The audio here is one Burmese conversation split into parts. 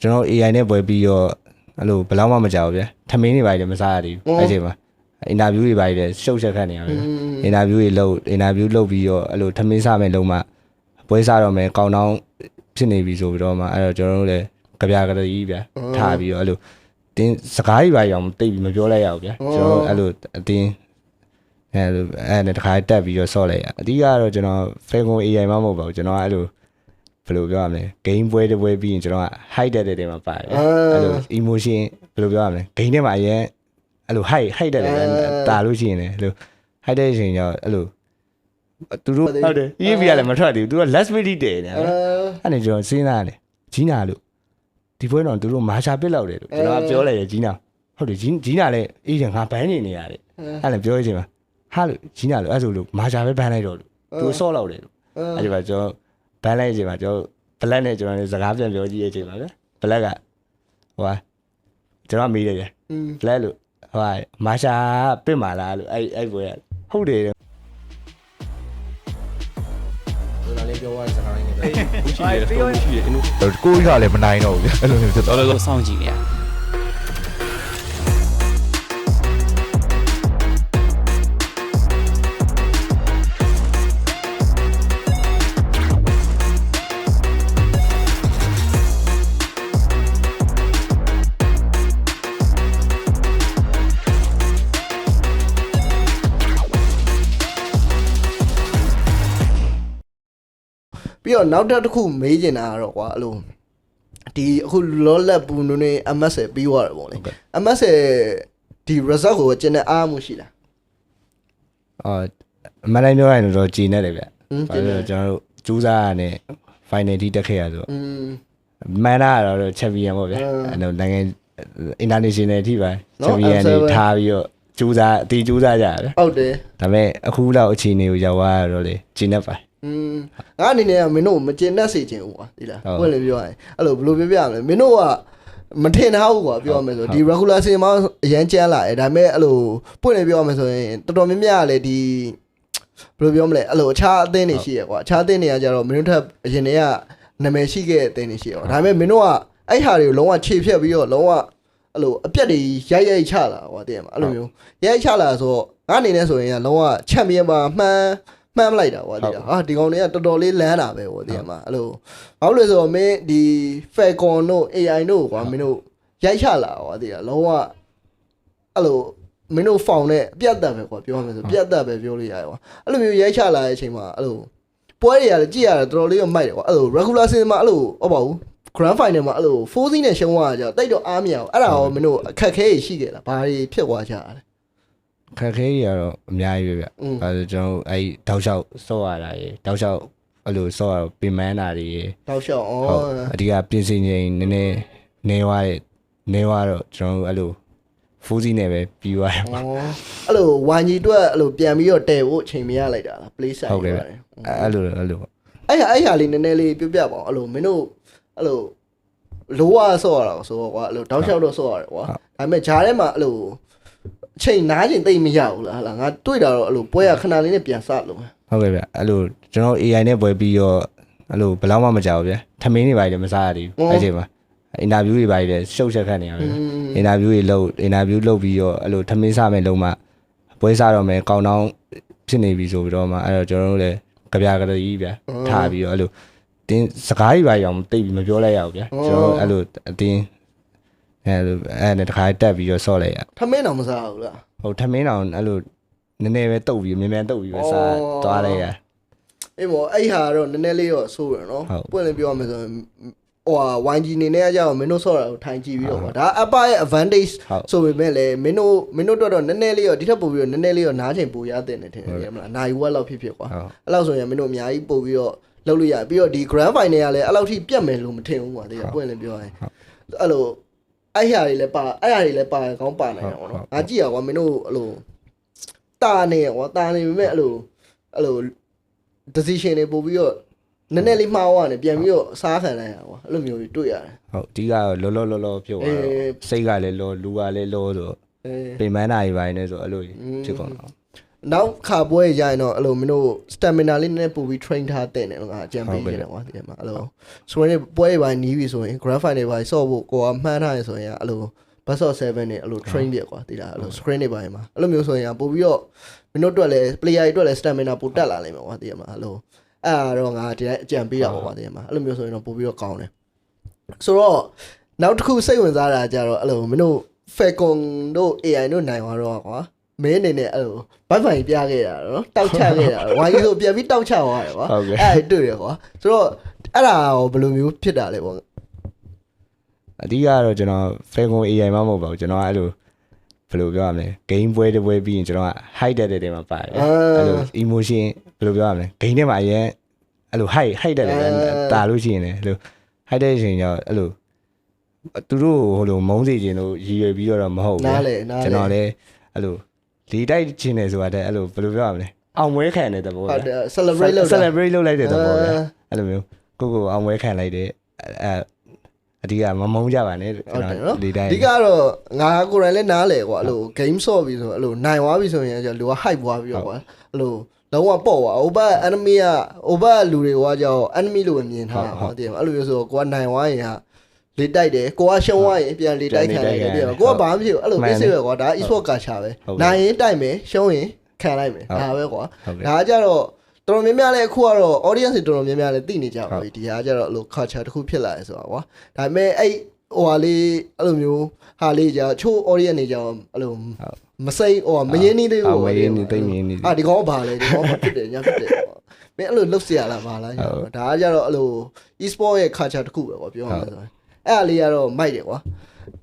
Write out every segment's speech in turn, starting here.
ကျွန်တော် AI နဲ့ပွဲပြီးတော့အဲ့လိုဘယ်လောက်မှမကြောက်ဘူးဗျာထမင်းတွေပါလေမစားရသေးဘူးအဲ့ချိန်မှာအင်တာဗျူးတွေပါလေရှုပ်ချက်ခတ်နေရတယ်အင်တာဗျူးတွေလုပ်အင်တာဗျူးလုပ်ပြီးတော့အဲ့လိုထမင်းစားမယ်လုံးမှပွဲစားတော့မယ်ကောင်းတောင်းဖြစ်နေပြီဆိုပြီးတော့မှအဲ့တော့ကျွန်တော်တို့လည်းကြပြကြကြီးဗျာထားပြီးတော့အဲ့လိုတင်းစကားကြီးပါရောင်တိတ်ပြီးမပြောလိုက်ရဘူးဗျာကျွန်တော်အဲ့လိုအတင်းအဲ့လိုအဲ့နဲ့တခါတက်ပြီးတော့ဆော့လိုက်ရအဓိကတော့ကျွန်တော် Falcon AI မှမဟုတ်ပါဘူးကျွန်တော်အဲ့လိုဘ ယ်လိုပြောရမလဲ game ပွဲတစ်ပွဲပြီးရင်ကျွန်တော်က hide တဲ့တဲ့တဲမှာပါတယ်အဲ့လို emotion ဘယ်လိုပြောရမလဲ game ထဲမှာအရင်အဲ့လို hide hide တဲ့တဲ့တာလို့ရှိရင်လည်းအဲ့လို hide တဲ့ချိန်ကျတော့အဲ့လိုသူတို့ဟုတ်တယ် EV ကလည်းမထွက်သေးဘူးသူက last minute တည်နေတယ်အဲ့ဒါကျွန်တော်စဉ်းစားတယ်ဂျီနာလို့ဒီပွဲတော့သူတို့မာရှာပစ်လောက်တယ်လို့ကျွန်တော်ကပြောလိုက်တယ်ဂျီနာဟုတ်တယ်ဂျီဂျီနာလည်းအေးတယ်ငါဘန်းနေနေရတယ်အဲ့လည်းပြောရချင်းမှာဟာလို့ဂျီနာလို့အဲ့ဆိုလို့မာရှာပဲဘန်းလိုက်တော့လို့သူဆော့လောက်တယ်လို့အဲ့ဒီမှာကျွန်တော် ဘန်းလိုက်ချိန်မှာကျွန်တော်ဘလက်နဲ့ကျွန်တော်လည်းစကားပြန်ပြောကြည့်ရဲ့ချိန်ပါဗျဘလက်ကဟိုဟာကျွန်တော်မေးတယ်ဗျဘလက်လို့ဟိုဟာမာရှာပစ်မာလားလို့အဲ့အဲ့ဘွယ်ဟုတ်တယ်ကျွန်တော်လည်းပြောရတဲ့စကားလေးနဲ့ပဲရှိတယ်တော့ရှိတယ်အင်းတို့ကိုကြီးကလည်းမနိုင်တော့ဘူးဗျအဲ့လိုမျိုးဖြစ်သွားတော်တော်စောင့်ကြည့်နေရ တော့နောက်တစ်ခုမေးချင်တာကတော့ကွာအဲ့လိုဒီအခုလောလက်ပူနုနေ MS ပြီးသွားတယ်ပေါ့လေ MS ဒီ result ကိုကျင်းတဲ့အားမှုရှိလားအော်မန်တိုင်းပြောရရင်တော့ကြည်နေတယ်ဗျဟင်းဘာလို့လဲကျွန်တော်တို့ကျူးစားရတဲ့ final ထိတက်ခဲ့ရဆိုอืมမန်နာကတော့ champion ပေါ့ဗျအင်းအဲ့တော့နိုင်ငံ international ထိပါနော် champion တွေ observer ထားပြီးတော့ကျူးစားအတီးကျူးစားကြရတယ်ဟုတ်တယ်ဒါပေမဲ့အခုလောက်အခြေအနေကိုရောက်သွားရတော့လေကြည်နေပါ อืมငါအနေနဲ့ကမင်းတို့ကိုမကျင်တတ်စေချင်ဘူးကွာဒီလားဟုတ်ဘယ်လိုပြောရရင်အဲ့လိုဘယ်လိုပြောပြရမလဲမင်းတို့ကမထင်ထားဘူးကွာပြောရမယ်ဆိုဒီ regular စင်မအရန်ကျန်းလာတယ်ဒါပေမဲ့အဲ့လိုပွင့်နေပြောရမယ်ဆိုရင်တော်တော်များများကလည်းဒီဘယ်လိုပြောမလဲအဲ့လိုအခြားအသင်းတွေရှိရကွာအခြားအသင်းတွေကကြတော့မင်းတို့ထက်အရင်တည်းကနာမည်ရှိခဲ့တဲ့အသင်းတွေရှိရကွာဒါပေမဲ့မင်းတို့ကအဲ့ဟာတွေကိုလုံးဝခြေဖြတ်ပြီးတော့လုံးဝအဲ့လိုအပြက်တွေရိုက်ရိုက်ချလာကွာတည်ရမှာအဲ့လိုမျိုးရိုက်ချလာဆိုတော့ငါအနေနဲ့ဆိုရင်ကလုံးဝချန်ပီယံမှာမှန်း မှန်းမလိုက်တာကွာတည်ရဟာဒီကောင်တွေကတော်တော်လေးလန်းတာပဲကွာတည်ရမှာအဲ့လိုဘာလို့လဲဆိုတော့မင်းဒီ Falcon တို့ AI တို့ကွာမင်းတို့ရိုက်ချလာကွာတည်ရလုံးဝအဲ့လိုမင်းတို့ဖောင်နဲ့အပြတ်တက်ပဲကွာပြောရမယ်ဆိုပြတ်တက်ပဲပြောလို့ရတယ်ကွာအဲ့လိုမျိုးရိုက်ချလာတဲ့အချိန်မှာအဲ့လိုပွဲတွေကလည်းကြည့်ရတယ်တော်တော်လေးတော့မိုက်တယ်ကွာအဲ့လို regular season မှာအဲ့လိုဟုတ်ပါဘူး grand final မှာအဲ့လို4စီးနဲ့ရှုံးသွားကြတော့တိတ်တော့အားမရအောင်အဲ့ဒါရောမင်းတို့အခက်ခဲကြီးရှိခဲ့လားဘာတွေဖြစ်သွားကြတာလဲ ခက်ခဲကြီးကတော့အများကြီးပဲဗျอืมအဲဒါကျွန်တော်တို့အဲ့တောက်လျှောက်စော့ရတာရေတောက်လျှောက်အဲ့လိုစော့ရတော့ပင်မန်းတာတွေရေတောက်လျှောက်ဩဟုတ်အဓိကပြင်ဆင်ချိန်နည်းနည်းနေသွားတဲ့နေသွားတော့ကျွန်တော်တို့အဲ့လိုဖူးစီးနဲ့ပဲပြီးသွားတယ်ဩအဲ့လိုဝိုင်းကြီးအတွက်အဲ့လိုပြန်ပြီးတော့တဲဖို့အချိန်မရလိုက်တာလား play side ဟုတ်ကဲ့ဗျတယ်အဲ့လိုအဲ့လိုပေါ့အဲ့ဟာအဲ့ဟာလေးနည်းနည်းလေးပြပြပါအောင်အဲ့လိုမင်းတို့အဲ့လိုလိုဝါဆော့ရတာဆိုတော့ကွာအဲ့လိုတောက်လျှောက်တော့ဆော့ရတယ်ကွာဒါပေမဲ့ဂျားထဲမှာအဲ့လိုအ ချိန်နားချိန်သိမ့်မရဘူးလားဟလာငါတွေ့တာတော့အဲ့လိုပွဲရခဏလေးနဲ့ပြန်စလို့ဟုတ်ကဲ့ဗျအဲ့လိုကျွန်တော် AI နဲ့ပွဲပြီးတော့အဲ့လိုဘယ်လောက်မှမကြောက်ဘူးဗျထမင်းတွေပါလေမစားရသေးဘူးအဲ့ချိန်မှာအင်တာဗျူးတွေပါလေရှုပ်ချက်ခတ်နေရတယ်အင်တာဗျူးတွေလုပ်အင်တာဗျူးလုပ်ပြီးတော့အဲ့လိုထမင်းစားမယ်လုံးမှပွဲစားတော့မယ်ကောင်းတောင်းဖြစ်နေပြီဆိုပြီးတော့မှအဲ့တော့ကျွန်တော်တို့လည်းကြပြကြကြီးဗျထားပြီးတော့အဲ့လိုတင်းစကားကြီးပါရောင်တိတ်ပြီးမပြောလိုက်ရဘူးဗျကျွန်တော်အဲ့လိုအတင်း အဲ့လိုအဲ့နဲ့တခါတက်ပြီးတော့ဆော့လိုက်ရထမင်းတော့မစားဘူးလားဟုတ်ထမင်းတောင်အဲ့လိုနည်းနည်းပဲတုတ်ပြီးမြန်မြန်တုတ်ပြီးပဲစားအော်သွားလိုက်ရအေးမောအဲ့ဟာတော့နည်းနည်းလေးတော့ဆိုးရနော်ဟုတ်ပွင့်လင်းပြောရမယ်ဆိုရင်ဟိုဟာ YG နေနဲ့အကြောင်းမင်းတို့ဆော့တာကိုထိုင်ကြည့်ပြီးတော့ကွာဒါ upper ရဲ့ advantage ဟုတ်ဆိုပေမဲ့လည်းမင်းတို့မင်းတို့တော့တော့နည်းနည်းလေးတော့ဒီထက်ပိုပြီးတော့နည်းနည်းလေးတော့နားချိန်ပိုရတဲ့နေထင်တယ်ရမလားနိုင်ဝက်လောက်ဖြစ်ဖြစ်ကွာဟုတ်အဲ့လောက်ဆိုရင်မင်းတို့အများကြီးပို့ပြီးတော့လုပ်လို့ရပြီးတော့ဒီ grand final ကလည်းအဲ့လောက်ထိပြတ်မယ်လို့မထင်ဘူးကွာတကယ်ပွင့်လင်းပြောရင်အဲ့လို အဲ့ဟာတွေလည်းပါအဲ့ဟာတွေလည်းပါကောင်းပါနိုင်အောင်နော်ငါကြည့်ရကွာမင်းတို့အဲ့လိုတာနေကွာတာနေပေမဲ့အဲ့လိုအဲ့လို decision တွေပို့ပြီးတော့နည်းနည်းလေးမှားသွားတယ်ပြန်ပြီးတော့စားခံလိုက်ရကွာအဲ့လိုမျိုးတွေတွေ့ရတယ်ဟုတ်အဓိကတော့လောလောလောလောဖြစ်သွားတော့အေးစိတ်ကလည်းလောလူကလည်းလောဆိုတော့အဲပင်မန်းနာကြီးပိုင်းနေဆိုအဲ့လိုကြီးอืมဖြစ်ကုန်တော့ နောက်ခါပွဲရရင်တော့အဲ့လိုမင်းတို့ stamina လေးနည်းနည်းပို့ပြီး train ထားတဲ့တယ်ငါအကြံပေးရတယ်ကွာဒီမှာအဲ့လိုဆိုရင်ပွဲတွေပိုင်းနီးပြီဆိုရင် grand final တွေပိုင်းဆော့ဖို့ကိုကမှန်းထားရင်ဆိုရင်အဲ့လို bus of 7နဲ့အဲ့လို train ပြကွာဒီလားအဲ့လို screen တွေပိုင်းမှာအဲ့လိုမျိုးဆိုရင်ပို့ပြီးတော့မင်းတို့အတွက်လည်း player တွေအတွက်လည်း stamina ပိုတက်လာနိုင်မှာကွာဒီမှာအဲ့လိုအဲ့ဒါတော့ငါဒီတိုင်းအကြံပေးတာပေါ့ကွာဒီမှာအဲ့လိုမျိုးဆိုရင်တော့ပို့ပြီးတော့ကောင်းတယ်ဆိုတော့နောက်တစ်ခုစိတ်ဝင်စားတာကြတော့အဲ့လိုမင်းတို့ Falcon တို့ AI တို့နိုင်သွားတော့ကွာ မင်းအနေနဲ့အဲ့လိုဘိုက်ဖိုင်ပြခဲ့တာနော်တောက်ချခဲ့တာဝိုင်းဆိုပြန်ပြီးတောက်ချသွားတယ်ကွာဟုတ်ကဲ့အဲ့ဒါတွေ့တယ်ကွာဆိုတော့အဲ့ဒါရောဘယ်လိုမျိုးဖြစ်တာလဲပေါ့အဓိကကတော့ကျွန်တော် Falcon AI မှမဟုတ်ပါဘူးကျွန်တော်ကအဲ့လိုဘယ်လိုပြောရမလဲ game ပွဲတစ်ပွဲပြီးရင်ကျွန်တော်က hide တဲ့တဲ့မှာပါတယ်အဲ့လို emotion ဘယ်လိုပြောရမလဲ game ထဲမှာအရင်အဲ့လို hide hide တဲ့တယ်တာလို့ရှိရင်လည်းအဲ့လို hide တဲ့အချိန်ကျတော့အဲ့လိုသူတို့ဟိုလိုမုန်းစေခြင်းလို့ရည်ရွယ်ပြီးတော့မဟုတ်ဘူးနားလေနားလေကျွန်တော်လည်းအဲ့လို ဒီတိုက်ခြင်းနေဆိုတာတဲ့အဲ့လိုဘယ်လိုပြောရမလဲအောင်မွေးခံတဲ့သဘောဟုတ်တယ် celebrate လုပ်တာ celebrate လုပ်လိုက်တဲ့သဘောပဲအာအဲ့လိုမျိုးကိုကိုအောင်မွေးခံလိုက်တဲ့အဲအဓိကမမုန်းကြပါနဲ့ကျွန်ဟုတ်တယ်တော်နော်ဒီတိုင်းအဓိကတော့ငါကိုယ်တိုင်လည်းနားလေကွာအဲ့လို game ဆော့ပြီဆိုအဲ့လိုနိုင်သွားပြီဆိုရင်ကျလူက hype သွားပြီးတော့ကွာအဲ့လိုလုံးဝပေါ့ကွာ over enemy က over လူတွေကကြောက် enemy လို့ပဲမြင်ထားတာကွာတည်မအဲ့လိုမျိုးဆိုတော့ကိုကနိုင်သွားရင်ဟာ လေတိုက်တယ်ကိုကရှုံးသွားရင်ပြန်လေတိုက်ခံလိုက်တယ်တည်မကိုကဘာမှမဖြစ်ဘူးအဲ့လို မှန် ပြ တယ် စ်စေပဲကွာဒါ e-sport ကချာပဲ ဟုတ်ကဲ့ နိုင်ရင်တိုက်မယ်ရှုံးရင်ခံလိုက်မယ် ဟုတ် ဒါပဲကွာ ဟုတ်ကဲ့ ဒါကကြတော့တော်တော်များများလည်းအခုကတော့ audience တွေတော်တော်များများလည်းသိနေကြပါပြီဒီဟာကကြတော့အဲ့လို culture တစ်ခုဖြစ်လာရဲဆိုတာကွာဒါပေမဲ့အဲ့ဟိုဟာလေးအဲ့လိုမျိုးဟာလေးじゃချိုး audience နေကြအောင်အဲ့လိုမစိမ့်ဟိုဟာမရင်းနှီးသေးဘူး အာမရင်းနှီးသိမ့်မရင်းနှီးသေး အာဒီကောင်ကဘာလဲဒီကောင်ကဖြစ်တယ်ညာဖြစ်တယ်ကွာမင်းအဲ့လိုလှုပ်เสียရလားဘာလားညာဒါကကြတော့အဲ့လို e-sport ရဲ့ culture တစ်ခုပဲကွာပြောရမယ်ဆိုရင် အဲ့အလေးကတော့မိုက်တယ်ကွာ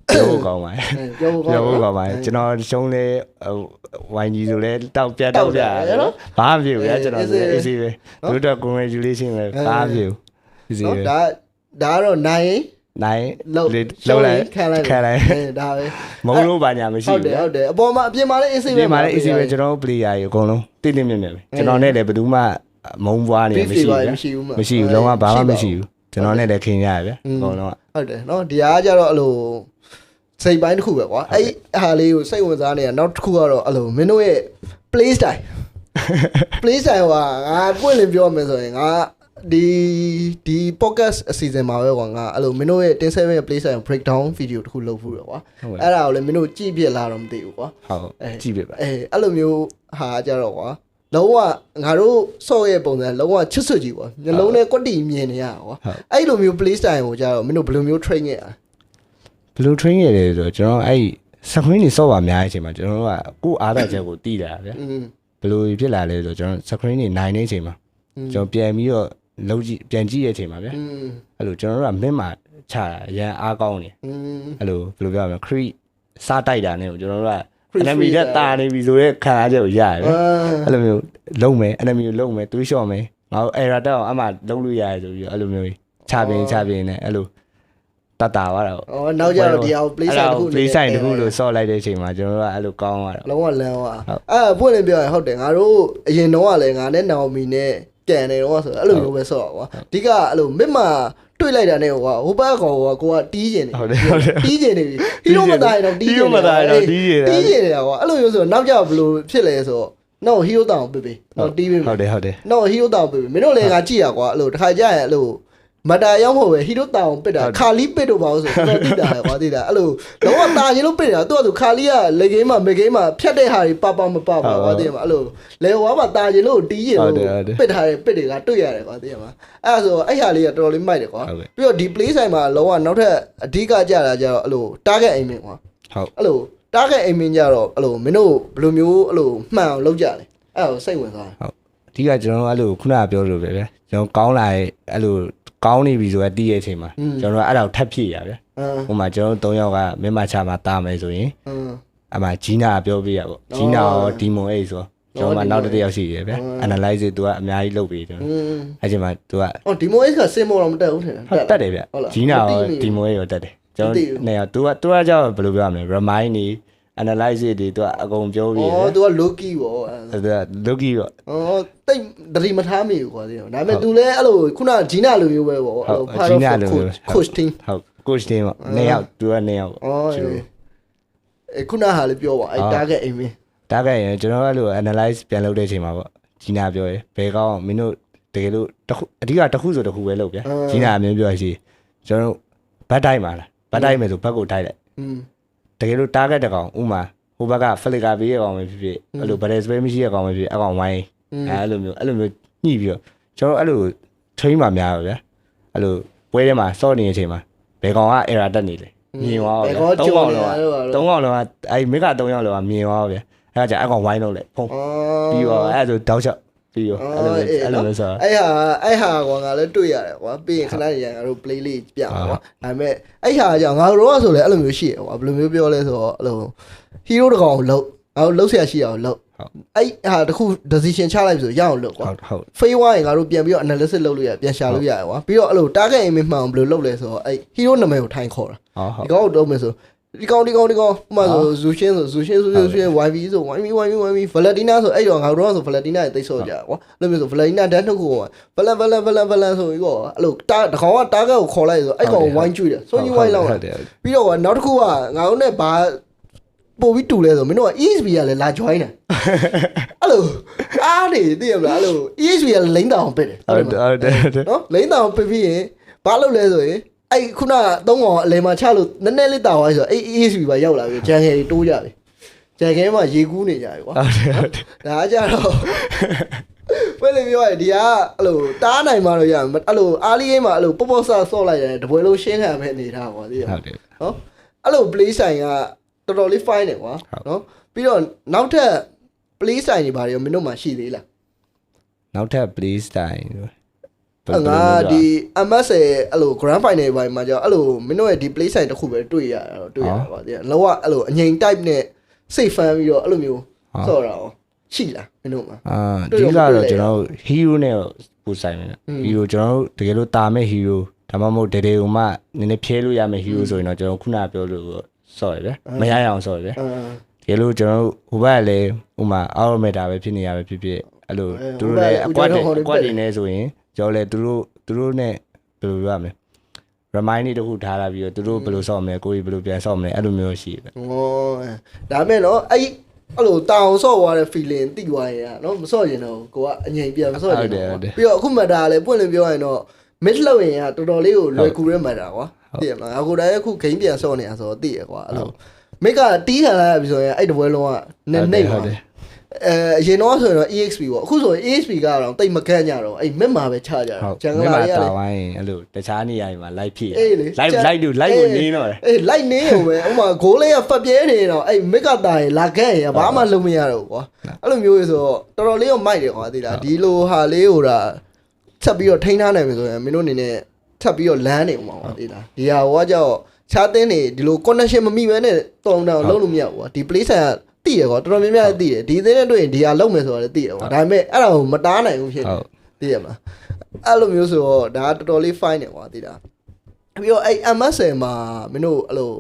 ပြောဖို့ကောင်းပါတယ်အဲပြောဖို့ကောပြောင်းဖို့ကောင်းပါတယ်ကျွန်တော်ရှုံးလေဝိုင်းကြီးဆိုလဲတောက်ပြတ်တောက်ပြတယ်နော်ဘာမှမဖြစ်ဘူးဗျာကျွန်တော်ဆိုအေးစီပဲတို့တော့ congratulation ပဲဘာမှမဖြစ်ဘူးအေးစီနော်ပဲဒါဒါကတော့နိုင်နိုင်လှုပ်လုံးလိုက်ခံလိုက်ခံလိုက်အဲဒါပဲမုံလို့ပါညာမရှိဟုတ်ဘူးတယ်ဗျာဟုတ်တယ်အပေါ်မှာအပြင်မှာလည်း AC ပဲဒီမှာလည်း AC ပဲကျွန်တော်တို့ player တွေအကုန်လုံးတိတိမြတ်မြတ်ပဲကျွန်တော်နဲ့လည်းဘယ်သူမှမုံပွားနေမရှိဘူးဗျာမရှိဘူးမရှိဘူးလုံးဝဘာမှမရှိဘူးကျွန်တော်နဲ့လည်းခင်ရရဗျာအကုန်လုံးက ဟုတ်တယ်နော်ဒီအားကြတော့အဲ့လိုစိတ်ပိုင်းတစ်ခုပဲကွာအဲ့ဟာလေးကိုစိတ်ဝင်စားနေတာနောက်တစ်ခုကတော့အဲ့လိုမင်းတို့ရဲ့ play style play style ကငါပွင့်လင်းပြောမယ်ဆိုရင်ငါဒီဒီ podcast အစီအစဉ်မှာပဲကွာငါအဲ့လိုမင်းတို့ရဲ့တင်ဆက်ရဲ့ play style breakdown video တစ်ခုလုပ်ဖို့ရကွာအဲ့ဒါကိုလည်းမင်းတို့ကြည့်ပြလာတော့မသိဘူးကွာဟုတ်ကြည့်ပြပါအဲအဲ့လိုမျိုးဟာကြတော့ကွာ လုံးဝငါတို့ဆော့ရဲ့ပုံစံလုံးဝချွတ်ဆွကြီးပေါ့မျိုးလုံးနဲ့ကွက်တီမြင်နေရကွာအဲ့လိုမျိုး play style ကိုကြတော့မင်းတို့ဘယ်လိုမျိုး train ခဲ့တာဘယ်လို train ခဲ့လဲဆိုတော့ကျွန်တော်အဲ့စကွင်းနေဆော့ပါများတဲ့အချိန်မှာကျွန်တော်ကကို့အားသာချက်ကိုတည်တာဗျဘယ်လိုဖြစ်လာလဲဆိုတော့ကျွန်တော်စကွင်းနေနိုင်တဲ့အချိန်မှာကျွန်တော်ပြန်ပြီးတော့လုံးကြည့်ပြန်ကြည့်ရဲ့အချိန်မှာဗျအဲ့လိုကျွန်တော်တို့ကမင်းမှာချတာရန်အားကောင်းနေအဲ့လိုဘယ်လိုပြောရမလဲ creep စားတိုက်တာနဲ့ကျွန်တော်တို့က enemy free ကတာနေပြီဆိုတော့ခံအားချက်ကိုရတယ်ဗျာအာအဲ့လိုမျိုးလုံးမယ် enemy ကိုလုံးမယ်တွေးလျှော့မယ်ငါတို့ error တက်အောင်အမှလုံးလို့ရတယ်ဆိုပြီးတော့အဲ့လိုမျိုးကြီးချပင်ချပင်နဲ့အဲ့လိုတတ်တာသွားတာပေါ့အော်နောက်ကြတော့ဒီအောင် play style တစ်ခု play style တစ်ခုလို့ဆော့လိုက်တဲ့အချိန်မှာကျွန်တော်တို့ကအဲ့လိုကောင်းသွားတာလုံးဝလမ်းသွားအဲ့ပွင့်လင်းပြောရင်ဟုတ်တယ်ငါတို့အရင်တော့ကလည်းငါနဲ့နောင်မီနဲ့ကန်နေတော့ဆိုအဲ့လိုမျိုးပဲဆော့တာကွာအဓိကအဲ့လိုမစ်မှာ တွေ့လိုက်တာနဲ့ကွာဟိုဘက်ကောင်ကကိုကတီးကျင်နေဟုတ်တယ်ဟုတ်တယ်တီးကျင်နေပြီဟီရိုမသားရင်တော့တီးကျင်ဟီရိုမသားရင်တော့တီးကျင်တယ်တီးကျင်နေတာကွာအဲ့လိုမျိုးဆိုတော့နောက်ကြဘယ်လိုဖြစ်လဲဆိုတော့နော်ဟီရိုတောင်ပေးပေးနော်တီးပေးဟုတ်တယ်ဟုတ်တယ်နော်ဟီရိုတောင်ပေးပေးမင်းတို့လည်းငါကြည့်ရကွာအဲ့လိုတစ်ခါကြရင်အဲ့လို မတာရောက်ဖို့ပဲဟီရိုတောင်ပစ်တာခါလီပစ်တော့ပါလို့ဆိုတော့တိတာကွာတိတာအဲ့လိုလုံးဝတာရင်လို့ပစ်နေတာသူကသူခါလီကလေကိန်းမှာမေကိန်းမှာဖြတ်တဲ့ဟာတွေပပမပပါကွာတိမှာအဲ့လိုလေဝါမှာတာရင်လို့တီးရင်လို့ပစ်ထားတဲ့ပစ်တွေကတွေ့ရတယ်ကွာတိမှာအဲ့ဒါဆိုအဲ့ဟာလေးကတော်တော်လေးမိုက်တယ်ကွာဟုတ်ကဲ့ပြီးတော့ဒီ play sign မှာလုံးဝနောက်ထပ်အဓိကကြတာကြတော့အဲ့လို target aiming ကွာဟုတ်အဲ့လို target aiming ကြတော့အဲ့လိုမင်းတို့ဘယ်လိုမျိုးအဲ့လိုမှန်အောင်လုပ်ကြလဲအဲ့ဒါစိတ်ဝင်စားတယ်အဓိကကျွန်တော်တို့အဲ့လိုခုနကပြောလို့ပဲဗျာကျွန်တော်ကောင်းလာရဲ့အဲ့လို ကောင်းနေပြီဆိုတော့တီးရဲ့အချိန်မှာကျွန်တော်တို့အဲ့ဒါကိုထပ်ဖြည့်ရဗျာအင်းဟိုမှာကျွန်တော်တို့၃ယောက်ကမင်းမချမှာတားမယ်ဆိုရင်အင်းအမှဂျီနာပြောပြရပေါ့ဂျီနာရောဒီမွန်အိတ်ဆိုကျွန်တော်မှနောက်တစ်ယောက်ရှိရဗျာ analyze သူကအများကြီးလုပ်ပြီးကျွန်တော်อืมအဲ့ချိန်မှာသူကအော်ဒီမို X ကစင်မောတော့မတက်ဘူးထင်တယ်ဟုတ်တက်တယ်ဗျဟုတ်လားဂျီနာရောမသိဘူးဒီမွန်အိတ်ရောတက်တယ်ကျွန်မတော်သိဘူးနေရာသူကသူကကြောက်ဘယ်လိုပြောရမလဲ remind နေ analyze တွေသူကအကုန်ပြောပြီး အော် သူက Loki ပေါ့အဲ့ဒါ အဲ့ဒါ lucky ပေါ့ အော်တိတ်တတိမထားမိဘူးကွာဒီတော့ဒါပေမဲ့ तू လည်းအဲ့လိုခုနဂျီနာလိုမျိုးပဲပေါ့အဲ့လို part of the coach coach team ဟုတ် coach team ပေါ့နှစ်ယောက်သူကနှစ်ယောက်ပေါ့ အော် ကျွန်တော် အဲခုနဟာလည်းပြောပါအဲ့ target aiming တားခဲ့ရင်ကျွန်တော်အဲ့လို analyze ပြန်လုပ်တဲ့အချိန်မှာပေါ့ဂျီနာပြောရယ်ဘယ်ကောင်းမင်းတို့တကယ်လို့တစ်ခုအဓိကတစ်ခုဆိုတစ်ခုပဲလုပ်ဗျာဂျီနာအမြင်ပြောရှိကျွန်တော်တို့ဘတ်တိုင်းပါလားဘတ်တိုင်းမယ်ဆိုဘတ်ကိုတိုက်လိုက် อืม တကယ်လို့ target တကောင်ဥမာဟိုဘက်က flicker ပေးရကောင်ပဲဖြစ်ဖြစ်အဲ့လို battle spray မရှိရကောင်ပဲဖြစ်အကောင်ဝိုင်းအဲ့လိုမျိုးအဲ့လိုမျိုးညှိပြီးတော့ကျွန်တော်အဲ့လို train မှာများပါဗျာအဲ့လိုပွဲထဲမှာစော့နေတဲ့အချိန်မှာဘယ်ကောင်က error တက်နေလဲမြင်သွားဘယ်ပါကောဗျာကြော်သုံးနေကောင်ရလုံးကတော့သုံးကောင်လုံးကအဲ့မိက3ယောက်လုံးကမြင်သွားပါဗျာအဲ့ဒါကြအကောင်ဝိုင်းလို့လေဖုံးပြီးတော့အဲ့ဒါဆိုတောက်ချက် ပြီးရောအဲ့လိုပဲအဲ့လိုပဲစားအဲ့ဟာအဲ့ဟာကွာငါလည်းတွေ့ရတယ်ကွာပြီးရင်ခဏနေရငါတို့ play လေးပြပါကွာဒါပေမဲ့အဲ့ဟာကြောင့်ငါတို့ကဆိုလည်းအဲ့လိုမျိုးရှိရကွာဘယ်လိုမျိုးပြောလဲဆိုတော့အဲ့လို hero တကောင်ကိုလှုပ်ငါတို့လှုပ်ဆရာရှိအောင်လှုပ်အဲ့ဟာတခု decision ချလိုက်ပြီဆိုရအောင်လုပ်ကွာဟုတ်ဟုတ် fail ဝိုင်းငါတို့ပြန်ပြီးတော့ analysis လုပ်လို့ရပြန်ရှာလို့ရတယ်ကွာပြီးတော့အဲ့လို target aim မှန်အောင်ဘယ်လိုလုပ်လဲဆိုတော့အဲ့ hero နာမည်ကိုထိုင်ခေါ်တာဒီကောင်ကိုတုံးမယ်ဆို ဒီကောင်ဒီကောင်ဒီကောင်ဥပမာဆိုဇူရှင်းဆိုဇူရှင်းဆိုဇူရှင်း YB ဆို YB YB YB Valentina ဆိုအဲ့တော့ငါတို့ကဆို Valentina တွေတိတ်ဆော့ကြကွာအဲ့လိုမျိုးဆို Valentina တန်းထုတ်ကိုဗလန်ဗလန်ဗလန်ဗလန်ဆိုပြီးတော့အဲ့လိုတာတကောင်က target ကိုခေါ်လိုက်ဆိုအဲ့ကောင်ဝိုင်းကျွေးတယ်ဆိုကြီးဝိုင်းလောက်ဟုတ်တယ်ပြီးတော့ကနောက်တစ်ခုကငါတို့နဲ့ဘာပို့ပြီးတူလဲဆိုမင်းတို့က ESB ကလည်းလာ join တာအဲ့လိုအားနေသိရမလားအဲ့လို ESB ကလည်းလိမ့်တောင်ပစ်တယ်ဟုတ်တယ်ဟုတ်တယ်ဟုတ်တယ်နော်လိမ့်တောင်ပစ်ပြီးရင်ဘာလုပ်လဲဆိုရင် အဲ့ခုနသုံးကောင်အလဲမှာချလို့နည်းနည်းလေးတာသွားဆိုအဲ့ ESB ပါရောက်လာပြီဂျန်ဟယ်တိုးကြပြီဂျန်ဟယ်မှာရေကူးနေကြပြီကွာဟုတ်တယ်ဟုတ်တယ်ဒါကကြတော့ဘယ်လိုပြောရလဲဒီကအဲ့လိုတားနိုင်မှတော့ရမယ်အဲ့လိုအားလေးရေးမှာအဲ့လိုပေါ့ပေါ့ဆာဆော့လိုက်တယ်တပွဲလုံးရှင်းခံမဲ့အနေထားပါသိရမဟုလားတ်တယ်နော်အဲ့လို play ဆိုင်ကတော်တော်လေး fine တယ်ကွာနော်ပြီးတော့နောက်ထပ် play ဆိုင်တွေဘာတွေရောမင်းတို့မှရှိသေးလားနောက်ထပ် play style အဲ့ ငါဒီ MS ရဲ့အဲ့လို grand final ဘိုင်းမှာကြောက်အဲ့လိုမင်းတို့ရဲ့ဒီ play sign တစ်ခုပဲတွေ့ရတာတော့တွေ့ရတာပါတည်းလောကအဲ့လိုအငိမ် type နဲ့စိတ်ဖမ်းပြီးတော့အဲ့လိုမျိုးဆော့တာရောရှိလားမင်းတို့မှာအာဒီကတော့ကျွန်တော်တို့ hero နဲ့ပူဆိုင်မယ် hero ကျွန်တော်တို့တကယ်လို့တာမဲ့ hero ဒါမှမဟုတ်ဒေဒေဥမနည်းနည်းဖြဲလို့ရမယ့် hero ဆိုရင်တော့ကျွန်တော်ခုနပြောလို့ဆော့ရဗျမရရအောင်ဆော့ရဗျအာတကယ်လို့ကျွန်တော်တို့ဟိုဘက်ကလည်းဥမာ out meta ပဲဖြစ်နေရပဲဖြစ်ဖြစ်အဲ့လိုသူတို့လည်းအကွက်တွေအကွက်တွေနဲ့ဆိုရင် ကျွန်တော်လည်းသူတို့သူတို့နဲ့ဘယ်လိုပြောရမလဲ remind နေတခုထားလာပြီးတော့သူတို့ဘယ်လိုဆော့မလဲကိုကြီးဘယ်လိုပြန်ဆော့မလဲအဲ့လိုမျိုးရှိတယ်ဟောဒါမဲ့နော်အဲ့အဲ့လိုတောင်ဆော့သွားတဲ့ feeling တိသွားရင်อ่ะနော်မဆော့ရင်တော့ကိုကအငိမ်ပြန်မဆော့ရင်တော့ပြီးတော့အခုမှတ်တာလည်းပွင့်လင်းပြောရင်တော့ mid လောက်ရင်ကတော်တော်လေးကိုလွယ်ကူရဲမှတ်တာကွာသိရမလားအခုတည်းအခု game ပြန်ဆော့နေတာဆိုတော့သိရကွာအဲ့လိုမိကတီးခံလိုက်ရပြီဆိုရင်အဲ့တပွဲလုံးကနည်းနေပါ အဲအရင်တော့ဆိုရင်တော့ EXP ပေါ့အခုဆိုရင် EXP ကတော့တိတ်မကန့်ကြတော့အဲ့မက်မှာပဲချကြတာဟုတ်ဂျန်ကမြလာမတွေကတာလေဝိုင်းအဲ့လိုတခြားနေရာတွေမှာ live ဖြစ်အေးလေ live live တူ live ကိုနင်းတော့တယ်အေးလိုက်နေရောပဲဥမာဂိုးလေးကဖတ်ပြဲနေတော့အဲ့မက်ကတာရင်လာကန့်ရင်ဘာမှလုပ်မရတော့ဘူးကွာအဲ့လိုမျိုးဆိုတော့တော်တော်လေးတော့မိုက်တယ်ကွာသိလားဒီလိုဟာလေးဟိုတာချက်ပြီးတော့ထိန်းထားနိုင်ပြီဆိုရင်မင်းတို့အနေနဲ့ထပ်ပြီးတော့လမ်းနေမှာကွာသိလားဒီဟာဟိုကကြောက်ခြားတင်းနေဒီလို connection မမိဘဲနဲ့တုံတောင်လုံးလို့မရဘူးကွာဒီ place က တည်ရကွာတော်တော်များများတည်တယ်ဒီသင်းနဲ့တွေ့ရင်ဒီဟာလုံးမယ်ဆိုတော့လည်းတည်ရကွာဒါပေမဲ့အဲ့ဒါကိုမတားနိုင်ဘူးဖြစ်နေဟုတ်သိရမလားအဲ့လိုမျိုးဆိုတော့ဒါကတော်တော်လေး fine တယ်ကွာသိလားပြီးတော့အဲ့ MSN မှာမင်းတို့အဲ့လို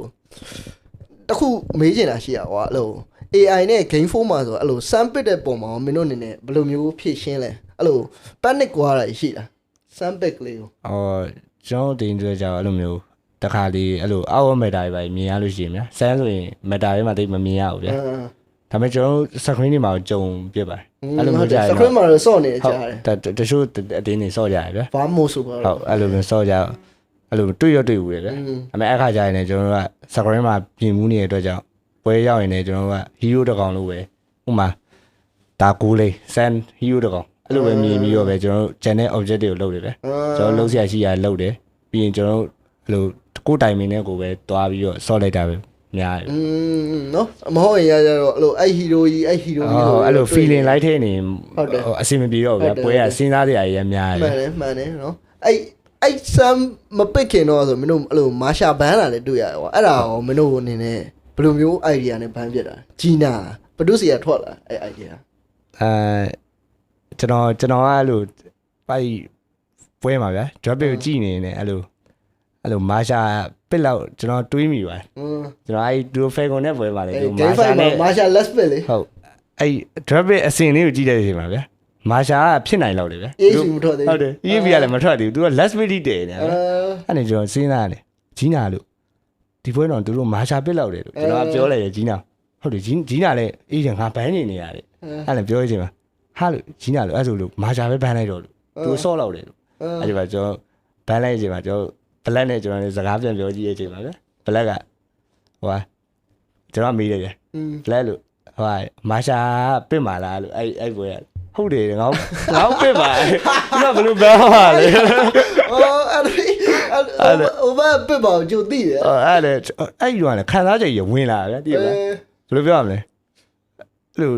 တခုမေးချင်တာရှိရကွာအဲ့လို AI နဲ့ game form မှာဆိုတော့အဲ့လို sample တဲ့ပုံမှာမင်းတို့အနေနဲ့ဘယ်လိုမျိုးဖြည့်ရှင်းလဲအဲ့လို panic ကွာတာရှိလား sample ကလေးကိုအော်ကျွန်တော်တင်ကြကြအဲ့လိုမျိုး တခါလေးအဲ့လိုအောက် meta တွေပဲမြင်ရလို့ရှိရင်ဗျာဆန်းဆိုရင် meta တွေမှာတိတ်မမြင်ရဘူးဗျာဒါပေမဲ့ကျွန်တော် screen တွေမှာကြုံပြစ်ပါတယ်အဲ့လိုမျိုးကြာရင် screen မှာတော့စော့နေကြဟုတ်တယ်တတချို့အတင်းနေစော့ကြရဗျာဘာမို့ဆိုပါဟုတော့တ်အဲ့လိုမျိုးစော့ကြအဲ့လိုတွေ့ရတွေ့ဘူးလေဗျာอืมအမေအခါကျရင်လည်းကျွန်တော်တို့က screen မှာပြင်မှုနေတဲ့အတွက်ကြောင့်ပွဲရောက်ရင်လည်းကျွန်တော်တို့က hero တစ်ကောင်လို့ပဲဥမာဒါကူလေး send hero တစ်ကောင်အဲ့လိုပဲမြင်ပြီးတော့ပဲကျွန်တော်တို့ channel object တွေကိုလုပ်တယ်ဗျာကျွန်တော်လုံးဆရာရှိရလုပ်တယ်ပြီးရင်ကျွန်တော်တို့အဲ့လို ကိုယ်တိုင်မင်းနဲ့ကိုပဲတွားပြီးတော့ဆော့လိုက်တာပဲများတယ် อืมเนาะမဟုတ်ရင်ရကြတော့အဲ့လိုအဲ့ဟီရိုကြီးအဲ့ဟီရိုကြီး ဟောအဲ့လို feeling လိုက်တဲ့နေ ဟုတ်တယ် ဟိုအဆင်မပြေတော့ဘူးဗျာ ဟုတ်တယ် ပွဲကစဉ်းစားစရာကြီးအများ မှ တယ် န်တယ်မှန်တယ်เนาะအဲ့အဲ့ဆမ်မပစ်ခင်တော့ဆိုမင်းတို့အဲ့လိုမာရှာဘန်းလာလည်းတွေ့ရတယ်ကွာအဲ့ဒါရောမင်းတို့အနေနဲ့ဘယ်လိုမျိုး idea နဲ့ဘန်းပြစ်တာဂျီနာဘဒုစီကထွက်လာအဲ့ idea အဲကျွန်တော်ကျွန်တော်ကအဲ့လိုပိုက်ပွဲမှာဗျာ drop ကိုကြည့်နေနေအဲ့လို အဲ့လိုမာရှာပစ်လောက်ကျွန်တော်တွေးမိပါတယ်อืมကျွန်တော်အဲ့ဒူဖဲကွန်နဲ့ပွဲမှာလေအဲ့သူ game မာရှာ fight မှာနဲ့မာရှာ let's play လေဟုတ်အဲ့ drop အစင်လေးကိုကြည့်တဲ့အချိန်မှာဗျာမာရှာကဖြစ်နိုင်လောက်လေဗျာအေးစီမထွက်သေးဟုတ်တယ် EV ကလည်းမထွက်သေးဘူးသူက last minute တည်နေတယ်အဲဗျာအဲ့ဒါကျွန်တော်စဉ်းစားတယ်ဂျီနာလို့ဒီပွဲတော့သူတို့မာရှာပစ်လောက်တယ်လို့ကျွန်တော်ကပြောလိုက်တယ်ဂျီနာဟုတ်တယ်ဂျင်းဂျင်းနာလည်းအေးရငါဘန်းနေနေရတယ်အဲ့လည်းပြောရချင်းမှာဟာလို့ဂျင်းနာလို့အဲ့ဆိုလို့မာဂျာပဲဘန်းလိုက်တော့လို့သူဆော့လောက်တယ်လို့အဲ့ဒီမှာကျွန်တော်ဘန်းလိုက်အချိန်မှာကျွန်တော် ဘလက်နဲ့ကျွန်တော်လည်းစကားပြန်ပြောကြည့်တဲ့အချိန်မှာဗျဘလက်ကဟိုဟာကျွန်တော်မေးတယ်ဗျอืมဘလက်လို့ဟိုဟာမာရှာပင့်မာလားလို့အဲ့အဲ့ဘွယ်ကဟုတ်တယ်ငါငါပင့်ပါကျွန်တော်ဘယ်လိုဘန်းပါလဲအော်အဲ့ဒီအဲ့ဟိုဘက်ပစ်ပါကြိုသိတယ်အဲ့လေအဲ့ဒီတော့လည်းခံစားချက်ရဝင်လာဗျတည်မလားဘယ်လိုပြောရမလဲအဲ့လို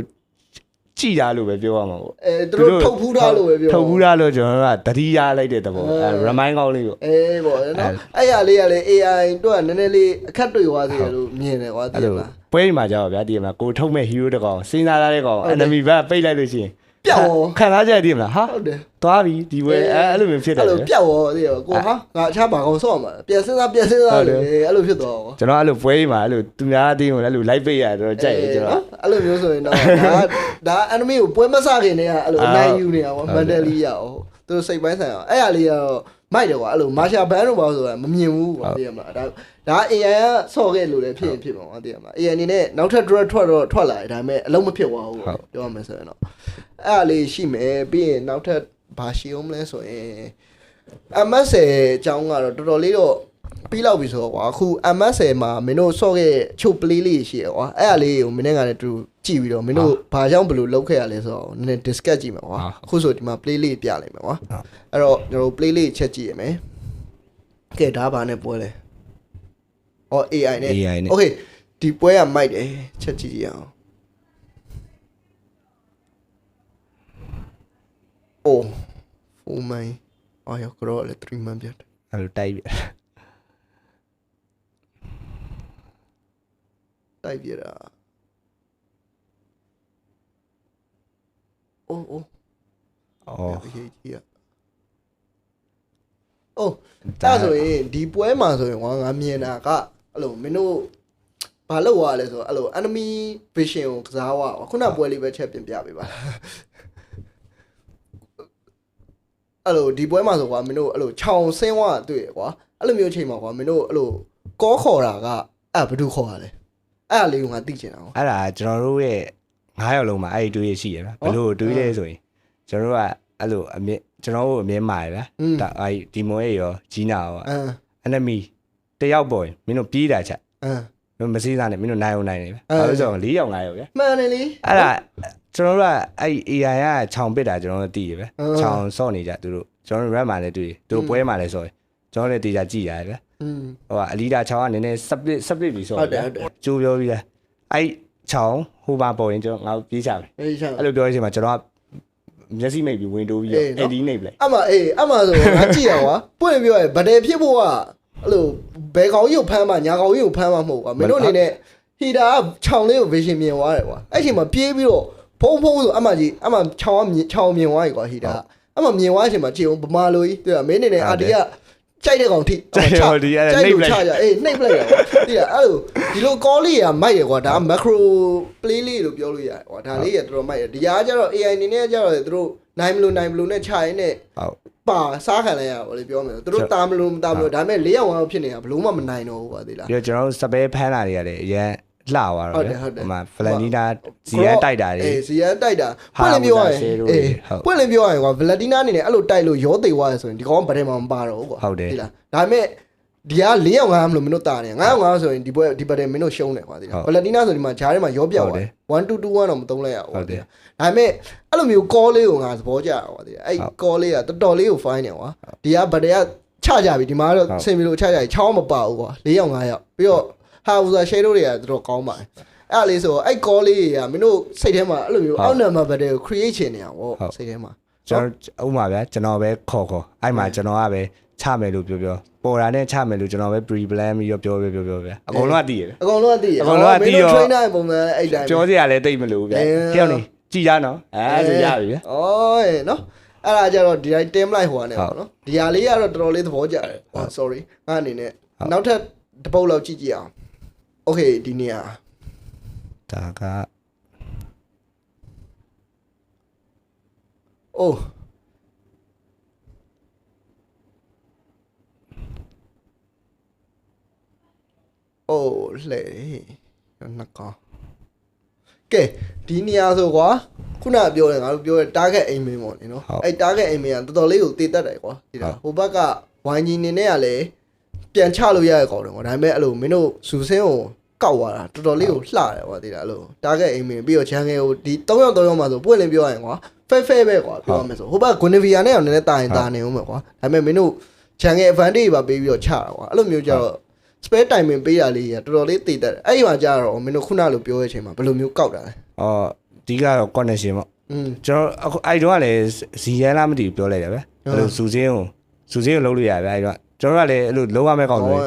ကြည်တာလို့ပဲပြောရမှာပေါ့အဲသူတို့ထုတ်ဖူးထားလို့ပဲပြောထုတ်ဖူးတာလို့ကျွန်တော်တို့ကတတိယလိုက်တဲ့သဘောအဲ remind ကောင်းလေးပေါ့အေးပေါ့နော်အဲ့ရလေးကလေ AI တို့ကနည်းနည်းလေးအခက်တွေ့သွားသေးတယ်လို့မြင်တယ်ကွာသိအဲ့ရလိုလားပွဲမှာကြောက်ဗျာတည်မလားကိုထုတ်မဲ့ hero တကောင်စဉ်းစားထားတဲ့ကောင် enemy ဘက်ပိတ်လိုက်လို့ရှိရင် ပြောက်ရောခံစားချက်တည်မလားဟာဟုတ်တယ်သွားပြီဒီပွဲအဲအဲ့လိုမျိုးဖြစ်တယ်အဲ့လိုဗျပြောက်ရောသိရပါကိုဟာငါအခြားဘာကောင်ဆော့မှာပြန်စဉ်းစားပြန်စဉ်းစားလေအဲ့လိုဖြစ်သွားတော့ကျွန်တော်အဲ့လိုပွဲမှာအဲ့လိုသူများအတင်းကိုလည်းအဲ့လို live ပိတ်ရတော့ကြိုက်တယ်ကျွန်တော်အဲ့လိုမျိုးဆိုရင်တော့ဒါဒါ enemy ကိုပွဲမစခင်တည်းကအဲ့လိုအနိုင်ယူနေတာပေါ့ mentally ရအောင်သူစိတ်ပိုင်းဆိုင်အောင်အဲ့ရလေးကတော့ မိုက်တယ်ကွာအဲ့လိုမာရှာဘန်တို့ပါဆိုတာမမြင်ဘူးကွာသိရမလားဒါဒါ AI ကဆော့ခဲ့လို့လည်းဖြစ်ရင်ဖြစ်မှာကွာသိရမလား AI အနေနဲ့နောက်ထပ် drug ထွက်တော့ထွက်လာတယ်ဒါပေမဲ့အလုံးမဖြစ်သွားဘူးပြောရမယ်ဆိုရင်တော့အဲ့အလေးရှိမယ်ပြီးရင်နောက်ထပ်ဘာရှိအောင်မလဲဆိုရင် MS အကြောင်းကတော့တော်တော်လေးတော့ ပြီးလောက်ပြီဆိုတော့ကွာအခု MS မှာမင်းတို့ဆော့ခဲ့ချုပ် play လေးရှိရကွာအဲ့အလေးကိုမင်းကလည်းတူကြည့်ပြီးတော့မင်းတို့ဘာကြောင့်ဘယ်လိုလုပ်ခဲ့ရလဲဆိုတော့နည်းနည်း discuss ကြည့်မယ်ကွာအခုဆိုဒီမှာ play လေးပြလိုက်မယ်ကွာအဲ့တော့ကျွန်တော်တို့ play လေးချက်ကြည့်ရမယ်ကဲဒါဘာနဲ့ပွဲလဲအော် AI နဲ့ AI နဲ့ Okay ဒီပွဲကမိုက်တယ်ချက်ကြည့်ကြည့်အောင်အိုး4 man အော်ရကတော့လေ3 man ပြတ်အဲ့လိုတိုက်ပြီ တိုက်ပြတာအိုးအိုးအော်အရေးကြီးอ่ะအိုးဒါဆိုရင်ဒီပွဲမှာဆိုရင်ကွာငါမြင်တာကအဲ့လိုမင်းတို့ဘာလုပ်ရလဲဆိုတော့အဲ့လို enemy vision ကိုကစားရအောင်ခုနပွဲလေးပဲချက်ပြင်ပြပေးပါအဲ့လိုဒီပွဲမှာဆိုကွာမင်းတို့အဲ့လိုခြောင်ဆင်းဝတွေ့ရကွာအဲ့လိုမျိုးအချိန်မှာကွာမင်းတို့အဲ့လိုကောခေါ်တာကအဲ့ဘယ်သူခေါ်ရလဲ အဲ့အလေးကိုငါသိချင်တာကွာအဲ့ဒါကျွန်တော်တို့ရဲ့9ရောက်လုံးမှာအဲ့ဒီတွေးရရှိရဗျဘယ်လိုတွေးလဲဆိုရင်ကျွန်တော်တို့ကအဲ့လိုအမြင့်ကျွန်တော်တို့အမြင့်မာရဗျဒါအဲ့ဒီမွေးရောဂျီနာရောအမ် enemy တယောက်ပေါ်ရင်မင်းတို့ပြေးတာချက်အမ်မင်းမစည်းစားနဲ့မင်းတို့နိုင်အောင်နိုင်နေဗျအဲဘာလို့ဆိုတော့4ယောက်5ယောက်ဗျမှန်တယ်လေအဲ့ဒါကျွန်တော်တို့ကအဲ့ AI ကခြောင်ပစ်တာကျွန်တော်တို့သိရဗျအင်းခြောင်ဆော့နေကြသူတို့ကျွန်တော်တို့ rap မှာလည်းတွေ့သူတို့ပွဲမှာလည်းဆော့တယ်ကျွန်တော်လည်းတေချာကြည့်ရတယ်ဗျอืม ဟိုကအလီဒါခြောင်ကနည်းနည်း split split ပြီးဆော့ဟုတ်တယ်ဟုတ်တယ်ကျိုးပြောပြီးလဲအဲ့ခြောင်ဟိုမှာပေါ်ရင်ကျွန်တော်ငါတို့ပြေးချမယ်အေးချာအဲ့လိုပြောရချင်းမှာကျွန်တော်ကမျက်စိမိတ်ပြီးဝင်တိုးပြီးတော့အေးနော်အဲ့ဒီနေပလိုက်အမအေးအမဆိုငါကြည့်ရကွာပွင့်ပြောရဗဒယ်ဖြစ်ဖို့ကအဲ့လိုဘယ်ကောင်ကြီးကိုဖမ်းမှညာကောင်ကြီးကိုဖမ်းမှမဟုတ်ကွာမင်းတို့အနေနဲ့ဟီတာကခြောင်လေးကို vision မြင်သွားတယ်ကွာအဲ့ချိန်မှာပြေးပြီးတော့ဖုံးဖုံးဆိုအမကြီးအမခြောင်ကမြင်ခြောင်မြင်သွားပြီကွာဟီတာကအမမြင်သွားတဲ့အချိန်မှာကြည့်အောင်ဗမာလိုကြီးတွေ့ရမင်းအနေနဲ့အာဒီက ကြိုက်တဲ့ကောင်ထိကြိုက်တယ်ဟိုဒီအဲ့ဒါနှိပ်လိုက်ချကြအေးနှိပ်ပလိုက်ရကွာသိလားအဲ့လိုဒီလို call လေးကမိုက်ရကွာဒါ macro play လေးလို့ပြောလို့ရတယ်ကွာဒါလေးကတော်တော်မိုက်ရဒီဟာကကျတော့ AI အနေနဲ့ကျတော့သူတို့နိုင်မလို့နိုင်မလို့နဲ့ခြာရင်းနဲ့ဟုတ်ပါစားခံလိုက်ရပါလေပြောမယ်သူတို့တာမလို့မတာမလို့ဒါပေမဲ့၄ရောက်အောင်ဖြစ်နေတာဘလို့မှမနိုင်တော့ဘူးပါသေးလားပြီးတော့ကျွန်တော်တို့စပယ်ဖမ်းတာတွေကလည်းအရင် လှသွားဟုတ်တော့တယ်ဗျဟုတ်တယ်ဟိုမှာဖလန်နီနာဇီယန်တိုက်တာတွေအေးဇီယန်တိုက်တာဟာပွင့်လင်းပြောရရင်ဟူဇာရှေးတို့အေးဟုတ်ပွင့်လင်းပြောရရင်ကွာဗလက်တီနာအနေနဲ့အဲ့လိုတိုက်လို့ရောသေးသွားရဆိုရင်ဒီကောင်ကဗတဲ့မှာမပါတော့ဘူးကွာဟုတ်တယ်လားဒါပေမဲ့ဒီက၄ရောက်ငါမလို့မင်းတို့တာနေ9ရောက်ငါဆိုရင်ဒီဘက်ဒီဘက်တည်းမင်းတို့ရှုံးတယ်ကွာဒီလားဟုတ်ဗလက်တီနာဆိုဒီမှာဂျားထဲမှာရောပြောက်ဟုတ်တယ်သွား1 2 2 1တော့မသုံးလိုက်ရဘူးဟုတ်တယ်ဒါပေမဲ့အဲ့လိုမျိုး call လေးကိုငါသဘောကျတာကွာဒီလားအဲ့ဟုတ် call လေးကတော်တော်လေးကို fine တယ်ကွာဒီကဗတဲ့ကချကြပြီဒီမှာတော့ဟုတ်စင်မီလိုချကြပြီချောင်းမပါဘူးကွာ၄ရောက်၅ရောက်ပြီးတော့ ဟာဦးစာ share တွေကတော်တော်ကောင်းပါတယ်အဲ့ဒါလေးဆိုအဲ့ call လေးတွေကမင်းတို့စိတ်ထဲမှာအဲ့လိုမျိုးဟုတ်အောက်နံပါတ်ဗတဲ့ကို create ချင်နေအောင်ဗောဟုတ်စိတ်ထဲမှာကျွန်တော်ဥပမာဗျာကျွန်တော်ပဲခေါ်ခေါ်အဲ့မှာကျွန်တော်ကပဲချမယ်လို့ပြောပြောပေါ်တာနဲ့ချမယ်လို့ကျွန်တော်ပဲ pre plan ပြီးတော့ပြောပြောပြောပြောဗျာအကုန်လုံးကတည်ရဗျအကောင်လုံးကသိရအကုန်လုံးကသိရောမင်းတို့ trainer ရဲ့ပုံစံအဲ့တိုင်းပဲပြောစရာလည်းတိတ်မလို့ဗျာအေးတယောက်နေကြည်ကြနော်အဲဆိုရပြီဗျာ။အော်အေးနော်။အဲ့ဒါကြတော့ဒီတိုင်း team လိုက်ဟိုကနေဟုပေါ့တ်နော်။ဒီဟာလေးကတော့တော်တော်လေးသဘောကျတယ်။ဟော sorry ။ငါအနေနဲ့ဟုတ်နောက်ထပ်တစ်ပုတ်လောက်ကြည့်ကြည့်အောင်။ Okay ဒီနေရာဒါက။အိုးအိုးလှဲ့။နှစ်ကောင်ကဲဒီနေရာဆိုကွာခုနပြောတယ်ငါတို့ပြောတဲ့ target aim မင်းပေါ့နေနော်အဲ့ target aim ကတော်တော်လေးကိုတည်တတ်တယ်ကွာဒီလားဟိုဘက်ကဝိုင်းကြီးနေနဲ့ကလည်း ပြန်ချလို့ရရကောင်းတယ်ကွာဒါပေမဲ့အဲ့လိုမင်းတို့စူစင်းကိုကောက်သွားတာတော်တော်လေးကိုလှတယ်ကွာဒီလားအဲ့လို target aim ပြီးတော့ channel ကိုဒီ3ယောက်3ယောက်မှဆိုပွင့်လင်းပြောရရင်ကွာဖဲဖဲပဲကွာပြောရမယ်ဆိုဟိုဘက် Guinevere နဲ့အောင်နည်းနည်းတာရင်တာနေဦးမယ်ကွာဒါပေမဲ့မင်းတို့ channel advantage ပါပေးပြီးတော့ချတာကွာအဲ့လိုမျိုးကြတော့ spare timing ပေးတာလေးကတော်တော်လေးတည်တတ်တယ်အဲ့ဒီမှာကြာတော့မင်းတို့ခုနလိုပြောတဲ့အချိန်မှာဘယ်လိုမျိုးကောက်တာလဲအော်ဒီကတော့ connection ပေါ့อืมကျွန်တော်အခုအဲ့တော့ကလည်းဇီရန်လားမသိဘူးပြောလိုက်တယ်ဗျအဲ့လိုစူစင်းကိုစူစင်းကိုလုံးလို့ရဗျအဲ့တော့ ကျွန်တော်ကလည်းအဲ့လိုလုံးဝမဲ့ကောင်းဆိုရင်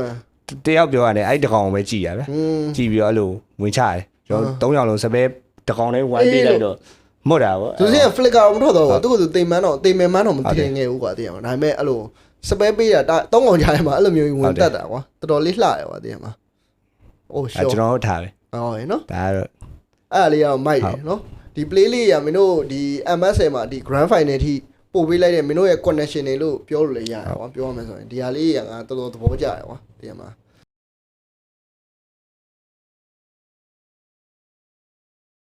တယောက်ပြောရတယ်အဲ့တကောင်ကိုပဲကြည်ရဗျอืมကြည်ပြီးတော့အဲ့လိုဝင်ချတယ်ကျွန်တော်၃ယောက်လုံးစပယ်တကောင်လေးဝိုင်းပေးလိုက်တော့မဟုတ်တာပေါ့သူစင်းက flicker တော့မထွက်တော့ဘူးသူကသူတိမ်မန်းတော့တိမ်မန်းတော့မထင်ငယ်ဘူးကွာသိရမှာဒါပေမဲ့အဲ့လိုစပယ်ပေးတာတောင်းကောင်ကြားထဲမှာအဲ့လိုမျိုးဝင်တက်တာကွာတော်တော်လေးလှတယ်ကွာသိရမှာအိုးရှော့အဲ့ကျွန်တော်တို့ထားတယ်ဟောရေနော်ဒါကတော့အဲ့ဒါလေးကတော့မိုက်တယ်နော်ဒီ play လေးရမင်းတို့ဒီ MSL မှာဒီ grand final ထိ ပို့ပေးလိုက်တဲ့မင်းတို့ရဲ့ connection တွေလို့ပြောလို့လည်းရတယ်ကွာပြောရမယ်ဆိုရင်ဒီဟာလေးကငါတော်တော်သဘောကျတယ်ကွာသိရမှာ